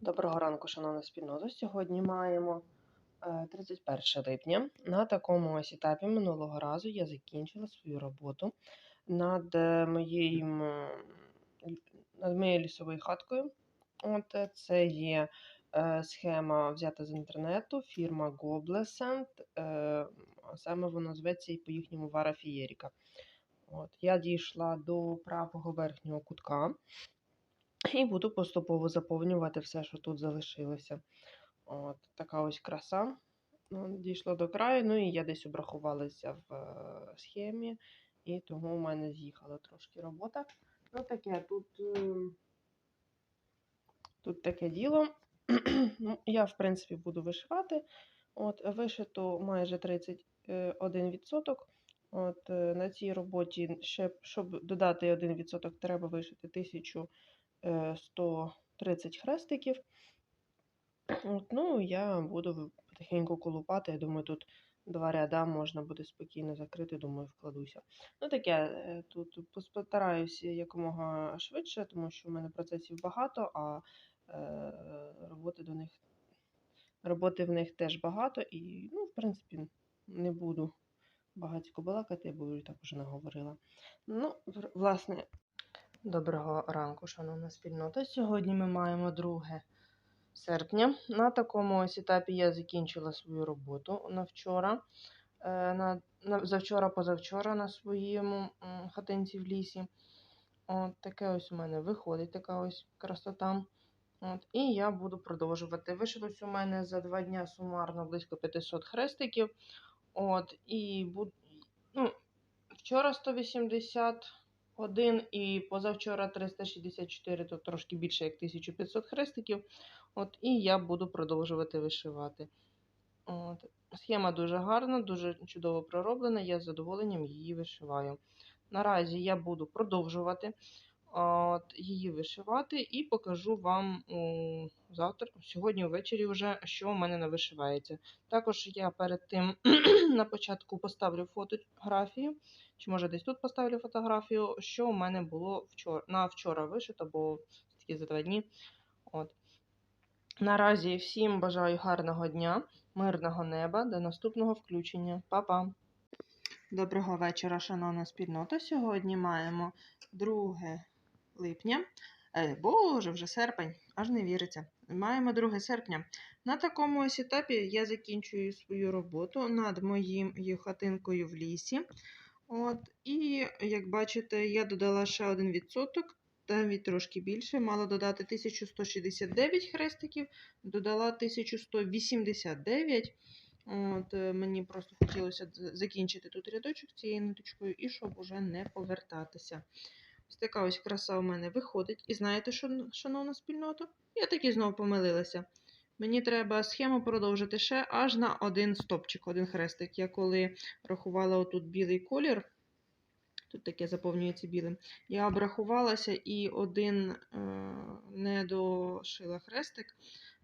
Доброго ранку, шановна спільнота. Сьогодні маємо е, 31 липня. На такому ось етапі минулого разу я закінчила свою роботу над е, моїм, е, над моєю лісовою хаткою. От е, це є е, схема взята з інтернету, фірма Goblescent. Е, саме воно зветься і по їхньому Вара Фієріка. От, я дійшла до правого верхнього кутка. І буду поступово заповнювати все, що тут залишилося. От така ось краса. Ну, Дійшло до краю, ну і я десь обрахувалася в е, схемі, і тому у мене з'їхала трошки робота. Ну таке, тут, е, тут таке діло. ну, я, в принципі, буду вишивати. От, вишито майже 31%. От, е, на цій роботі, ще, щоб додати 1%, треба вишити 1000 е, 130 хрестиків. От, ну, я буду потихеньку колупати. Я думаю, тут два ряда можна буде спокійно закрити, думаю, вкладуся. Ну, таке, е, тут постараюся якомога швидше, тому що в мене процесів багато, а е, роботи до них, роботи в них теж багато, і, ну, в принципі, не буду багатько балакати, бо і так уже наговорила. Ну, власне, Доброго ранку, шановна спільнота. Сьогодні ми маємо 2 серпня. На такому ось етапі я закінчила свою роботу на вчора. Е, На, на, завчора, позавчора на своєму хатинці в лісі. От таке ось у мене виходить, така ось красота. От, і я буду продовжувати. Вишилось у мене за два дня сумарно близько 500 хрестиків. От, і буд... ну, вчора 181 і позавчора 364, то трошки більше як 1500 хрестиків. От, і я буду продовжувати вишивати. От. Схема дуже гарна, дуже чудово пророблена, я з задоволенням її вишиваю. Наразі я буду продовжувати от, її вишивати і покажу вам у, завтра, сьогодні ввечері, вже, що у мене навишивається. Також я перед тим на початку поставлю фотографію, чи може десь тут поставлю фотографію, що у мене було вчора, на вчора вишито, бо такі за два дні. От. Наразі всім бажаю гарного дня, мирного неба, до наступного включення. Па-па! Доброго вечора, шановна спільнота. Сьогодні маємо 2 липня. Е, Боже, вже серпень, аж не віриться. Маємо 2 серпня. На такому ось етапі я закінчую свою роботу над моєю хатинкою в лісі. От, і як бачите, я додала ще 1%, навіть трошки більше. Мала додати 1169 хрестиків, додала 1189. От, е, мені просто хотілося закінчити тут рядочок цією ниточкою і щоб уже не повертатися. Ось така ось краса у мене виходить. І знаєте, що, шановна спільнота? Я таки знову помилилася. Мені треба схему продовжити ще аж на один стопчик, один хрестик. Я коли рахувала отут білий колір, тут таке заповнюється білим, я обрахувалася і один е, недошила хрестик.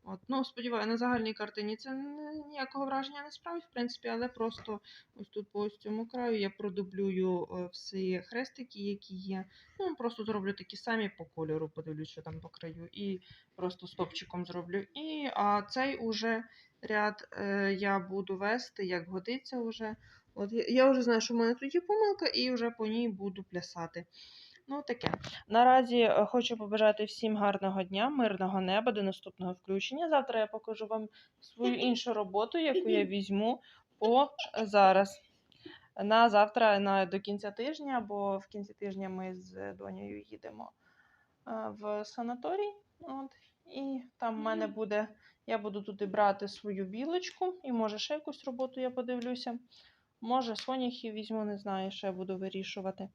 От, ну, сподіваюся, на загальній картині це ніякого враження не справить, в принципі, але просто ось тут по ось цьому краю я продублюю е, всі хрестики, які є. Ну, просто зроблю такі самі по кольору, подивлюсь, що там по краю, і просто стопчиком зроблю. І а цей уже ряд е, я буду вести, як годиться вже. От я, вже знаю, що в мене тут є помилка, і вже по ній буду плясати. Ну, таке. Наразі е, хочу побажати всім гарного дня, мирного неба, до наступного включення. Завтра я покажу вам свою іншу роботу, яку я візьму по зараз. На завтра на, до кінця тижня, бо в кінці тижня ми з донею їдемо е, в санаторій. От, і там в мене буде, я буду туди брати свою білочку, і може ще якусь роботу я подивлюся. Може, соняхи візьму, не знаю, що я буду вирішувати.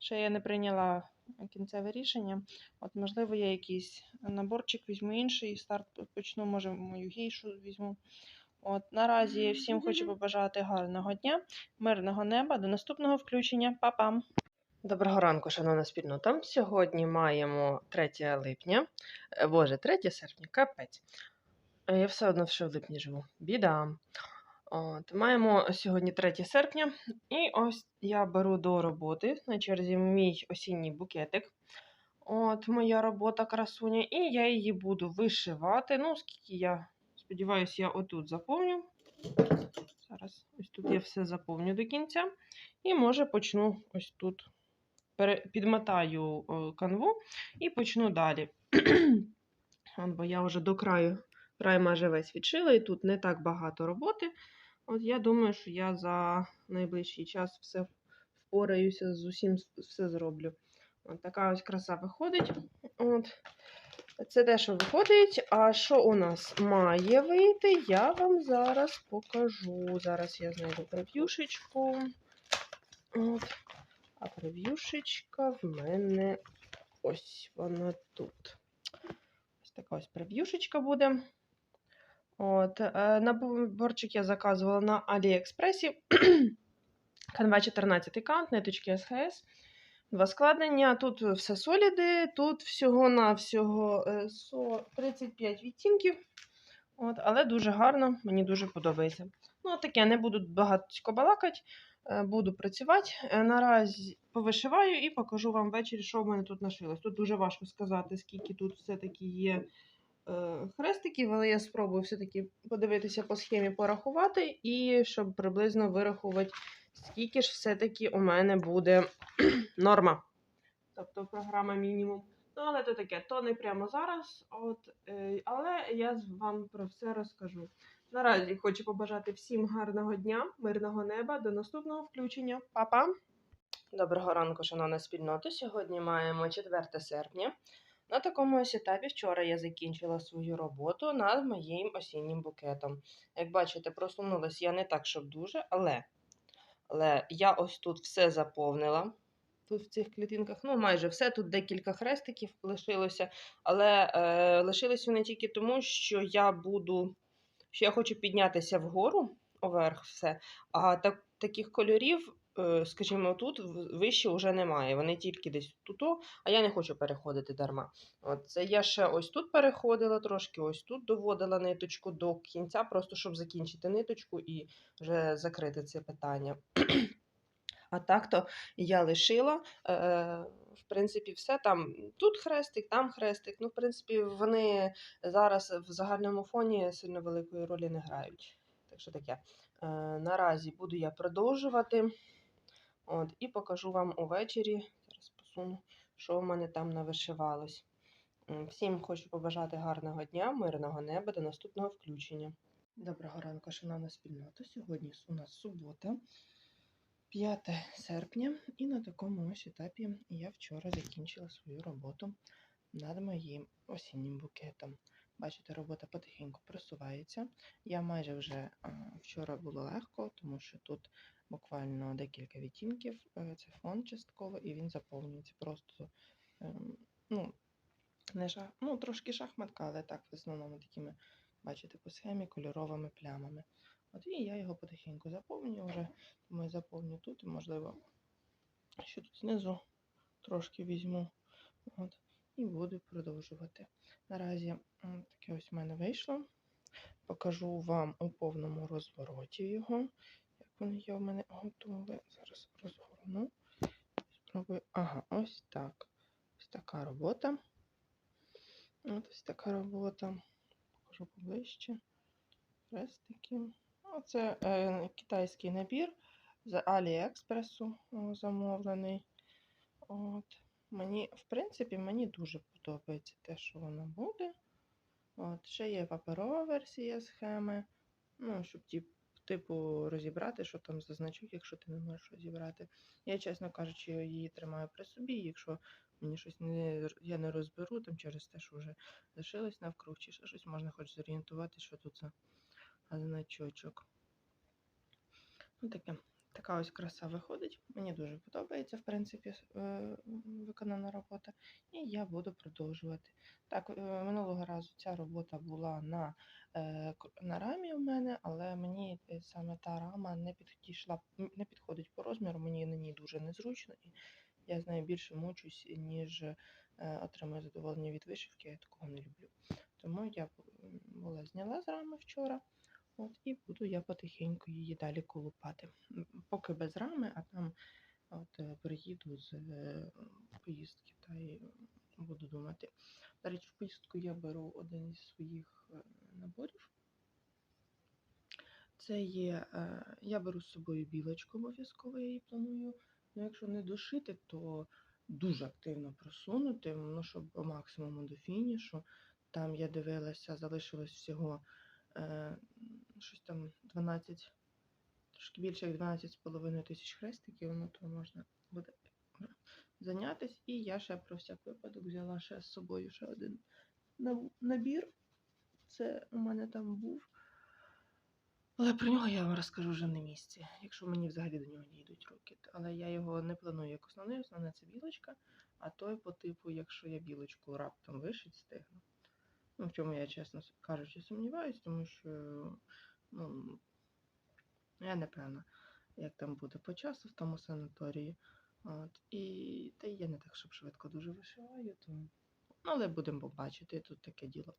Ще я не прийняла кінцеве рішення. От, можливо, я якийсь наборчик візьму інший, старт почну, може, мою гейшу візьму. От, наразі всім хочу побажати гарного дня, мирного неба, до наступного включення. Па-пам! Доброго ранку, шановна спільнота. Сьогодні маємо 3 липня. Е, Боже, 3 серпня, капець. Е, Я все одно ще в липні живу. Біда. От, маємо сьогодні 3 серпня, і ось я беру до роботи на черзі мій осінній букетик. От моя робота красуня, і я її буду вишивати. Ну, скільки я сподіваюся, я отут заповню. Зараз ось тут я все заповню до кінця. І може почну ось тут. Підмотаю канву і почну далі. Бо я вже до краю, край майже весь відшила, і тут не так багато роботи. От я думаю, що я за найближчий час все впораюся з усім, все зроблю. От така ось краса виходить. От. Це те, що виходить. А що у нас має вийти, я вам зараз покажу. Зараз я знайду прев'юшечку. От. А прев'юшечка в мене ось вона тут. Ось така ось прев'юшечка буде. От, е, наборчик я заказувала на Аліекспресі. Канва 14 кант, ниточки СХС. Два складення. Тут все соліди, тут всього-навсього е, 35 відтінків. От, але дуже гарно, мені дуже подобається. Ну, таке, не буду багатько балакати, е, буду працювати. Е, Наразі повишиваю і покажу вам ввечері, що в мене тут нашилось. Тут дуже важко сказати, скільки тут все-таки є хрестиків, але я спробую все-таки подивитися по схемі, порахувати, і щоб приблизно вирахувати, скільки ж все-таки у мене буде норма. Тобто програма мінімум. Ну, але то таке, то не прямо зараз. От, е, але я вам про все розкажу. Наразі хочу побажати всім гарного дня, мирного неба, до наступного включення. Па-па! Доброго ранку, шановна спільнота. Сьогодні маємо 4 серпня. На такому ось етапі вчора я закінчила свою роботу над моїм осіннім букетом. Як бачите, просунулась я не так, щоб дуже, але, але я ось тут все заповнила. Тут в цих клітинках, ну майже все, тут декілька хрестиків лишилося, але е, лишились вони тільки тому, що я буду, що я хочу піднятися вгору, оверх все, а так, таких кольорів, е, скажімо, тут вище вже немає. Вони тільки десь тут, а я не хочу переходити дарма. От це я ще ось тут переходила трошки, ось тут доводила ниточку до кінця, просто щоб закінчити ниточку і вже закрити це питання. А так-то я лишила. Е, в принципі, все там. Тут хрестик, там хрестик. Ну, в принципі, вони зараз в загальному фоні сильно великої ролі не грають. Так що таке. Е, наразі буду я продовжувати. От, і покажу вам увечері. Зараз посуну, що в мене там навишивалось. Всім хочу побажати гарного дня, мирного неба, до наступного включення. Доброго ранку, шановна спільнота. Сьогодні у нас субота. 5 серпня, і на такому ось етапі я вчора закінчила свою роботу над моїм осіннім букетом. Бачите, робота потихеньку просувається. Я майже вже вчора було легко, тому що тут буквально декілька відтінків, е, це фон частково, і він заповнюється просто ем, ну, не шах, ну, трошки шахматка, але так, в основному такими, бачите, по схемі кольоровими плямами. От і я його потихеньку заповнюю вже. Тому я заповню тут, і, можливо, що тут знизу трошки візьму. От, і буду продовжувати. Наразі таке ось в мене вийшло. Покажу вам у повному розвороті його. Як воно є в мене готове. Зараз розгорну. Спробую. Ага, ось так. Ось така робота. От ось така робота. Покажу поближче. Хрестики. Оце е, китайський набір з Аліекспресу замовлений. От. Мені, в принципі, мені дуже подобається те, що воно буде. От. Ще є паперова версія схеми. Ну, щоб ті, типу розібрати, що там за значок, якщо ти не можеш розібрати. Я, чесно кажучи, її тримаю при собі. Якщо мені щось не, я не розберу, там через те, що вже лишилось навкруг, чи ще щось можна хоч зорієнтувати, що тут за значочок. Ну, таке. Така ось краса виходить. Мені дуже подобається, в принципі, е, виконана робота. І я буду продовжувати. Так, е, минулого разу ця робота була на, е, на рамі у мене, але мені е, саме та рама не підійшла, не підходить по розміру, мені на ній дуже незручно, і я з нею більше мучусь, ніж е, отримую задоволення від вишивки, я такого не люблю. Тому я була зняла з рами вчора. От, і буду я потихеньку її далі колупати. Поки без рами, а там от, е, приїду з е, поїздки та й буду думати. До речі, в поїздку я беру один із своїх е, наборів. Це є, я беру з собою білочку обов'язково, я її планую. Ну, якщо не дошити, то дуже активно просунути, ну, щоб по максимуму до фінішу. Там я дивилася, залишилось всього щось там 12, трошки більше як 12,5 тисяч хрестиків, ну то можна буде зайнятись. І я ще про всяк випадок взяла ще з собою ще один набір. Це у мене там був. Але про нього я вам розкажу вже на місці, якщо мені взагалі до нього дійдуть руки. Але я його не планую як основний, основне це білочка, а той по типу, якщо я білочку раптом вишить стигну. Ну, в чому я, чесно кажучи, сумніваюсь, тому що ну, я не певна, як там буде по часу в тому санаторії. От, і та я не так, щоб швидко дуже вишиваю, то... ну, але будемо побачити, тут таке діло.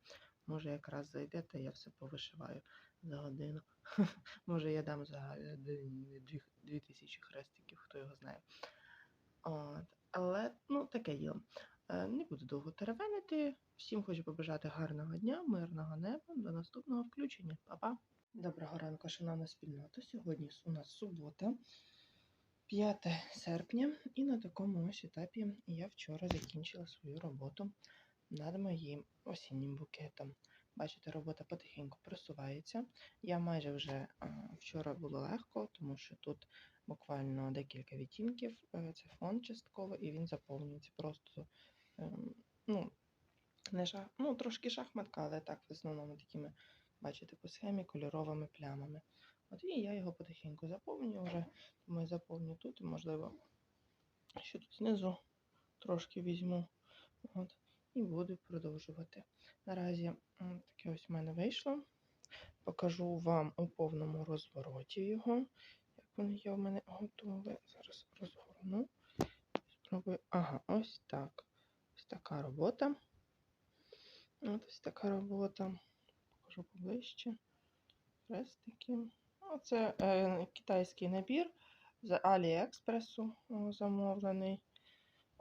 Може, якраз зайде, та я все повишиваю за годину. Може, я дам за е, дві, дві, дві тисячі хрестиків, хто його знає. От. Але ну, таке діло. Е, Не буду довго теревенити. Всім хочу побажати гарного дня, мирного неба. До наступного включення. Па-па! Доброго ранку, шановна спільнота. Сьогодні у нас субота, 5 серпня, і на такому ось етапі я вчора закінчила свою роботу над моїм осіннім букетом. Бачите, робота потихеньку просувається. Я майже вже вчора було легко, тому що тут буквально декілька відтінків. е, Це фон частково, і він заповнюється просто ем, ну, не шах, ну, трошки шахматка, але так, в основному такими, бачите, по схемі кольоровими плямами. От, і я його потихеньку заповнюю вже. Тому я заповню тут, і, можливо, що тут знизу трошки візьму. От, і буду продовжувати. Наразі таке ось в мене вийшло. Покажу вам у повному розвороті його. Як воно є в мене готове. Зараз розгорну. Спробую. Ага, ось так. Ось така робота. От ось така робота. Покажу поближче. Хрестики. Оце е, китайський набір з Аліекспресу замовлений.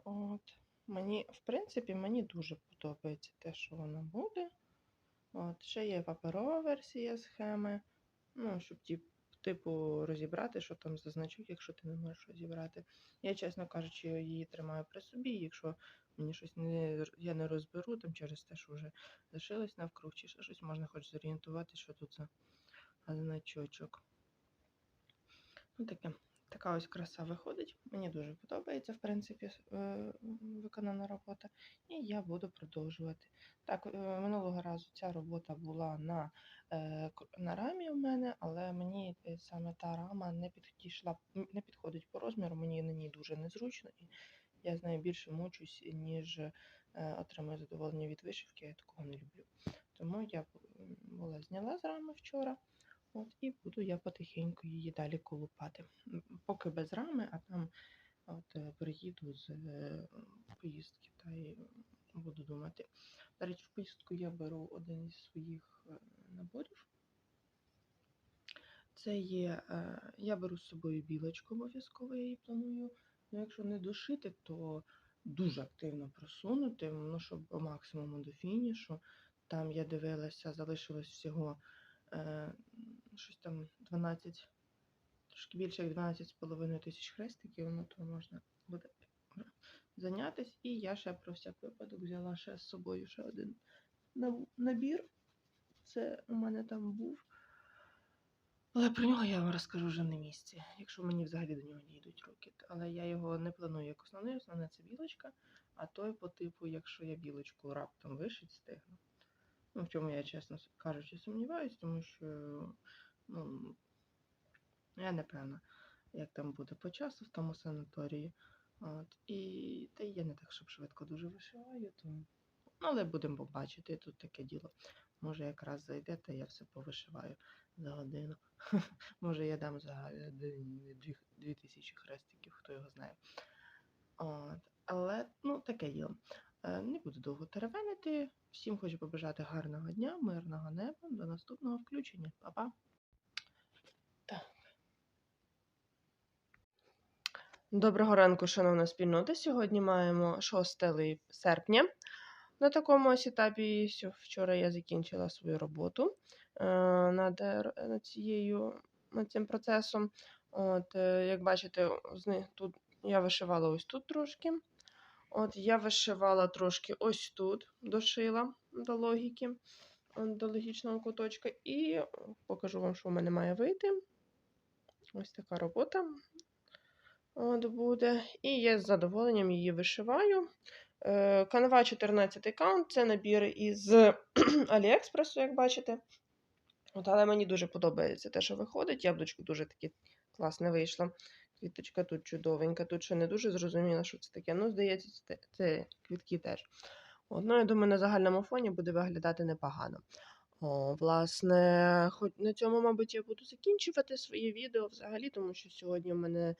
От. Мені, в принципі, мені дуже подобається те, що воно буде. От, ще є паперова версія схеми. Ну, щоб ті, типу розібрати, що там за значок, якщо ти не можеш розібрати. Я, чесно кажучи, її тримаю при собі. Якщо мені щось не я не розберу, там через те, що вже лишилось навкруг, чи ще щось можна хоч зорієнтувати, що тут за значочок. Ну, таке. Така ось краса виходить. Мені дуже подобається, в принципі, е, виконана робота. І я буду продовжувати. Так, е, минулого разу ця робота була на, е, на рамі у мене, але мені саме та рама не підійшла, не підходить по розміру, мені на ній дуже незручно, і я з нею більше мучусь, ніж отримую задоволення від вишивки, я такого не люблю. Тому я була зняла з рами вчора. От, і буду я потихеньку її далі колупати. Поки без рами, а там от, е, приїду з е, поїздки та й буду думати. До речі, в поїздку я беру один із своїх е, наборів. Це є, я беру з собою білочку обов'язково, я її планую. Ну, якщо не дошити, то дуже активно просунути, ну, щоб по максимуму до фінішу. Там я дивилася, залишилось всього щось там 12, трошки більше як 12,5 тисяч хрестиків, ну то можна буде зайнятись. І я ще про всяк випадок взяла ще з собою ще один набір. Це у мене там був. Але про нього я вам розкажу вже на місці, якщо мені взагалі до нього дійдуть руки. Але я його не планую як основний, основне це білочка, а той по типу, якщо я білочку раптом вишить стигну. Ну, в чому я, чесно кажучи, сумніваюсь, тому що ну, я не певна, як там буде по часу в тому санаторії. От, і та я не так, щоб швидко дуже вишиваю, то... ну, але будемо побачити, тут таке діло. Може, якраз зайде, та я все повишиваю за годину. Може, я дам за дві тисячі хрестиків, хто його знає. От, але ну, таке діло. Е, Не буду довго теревенити. Всім хочу побажати гарного дня, мирного неба. До наступного включення. Па-па. Доброго ранку, шановна спільнота. Сьогодні маємо 6 серпня. На такому ось етапі вчора я закінчила свою роботу е, над, цією, над цим процесом. От, е, як бачите, тут я вишивала ось тут трошки. От я вишивала трошки ось тут, дошила до логіки, до логічного куточка. І е, покажу вам, що в мене має вийти. Ось така робота. От буде. І я з задоволенням її вишиваю. Е, Канва 14 каунт це набір із Аліекспресу, як бачите. От, але мені дуже подобається те, що виходить. Яблучко дуже таке класне вийшло. Квіточка тут чудовенька. Тут ще не дуже зрозуміла, що це таке. Ну, здається, це, це квітки теж. От, ну, я думаю, на загальному фоні буде виглядати непогано. О, власне, хоч на цьому, мабуть, я буду закінчувати своє відео взагалі, тому що сьогодні в мене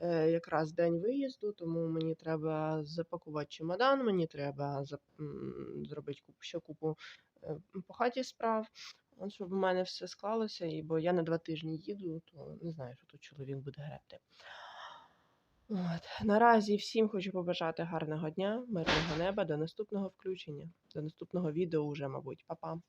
е, якраз день виїзду, тому мені треба запакувати чемодан, мені треба зап... зробити купу, ще купу е, по хаті справ, от, щоб у мене все склалося, і, бо я на два тижні їду, то не знаю, що тут чоловік буде гребти. От. Наразі всім хочу побажати гарного дня, мирного неба, до наступного включення, до наступного відео уже, мабуть. Па-па.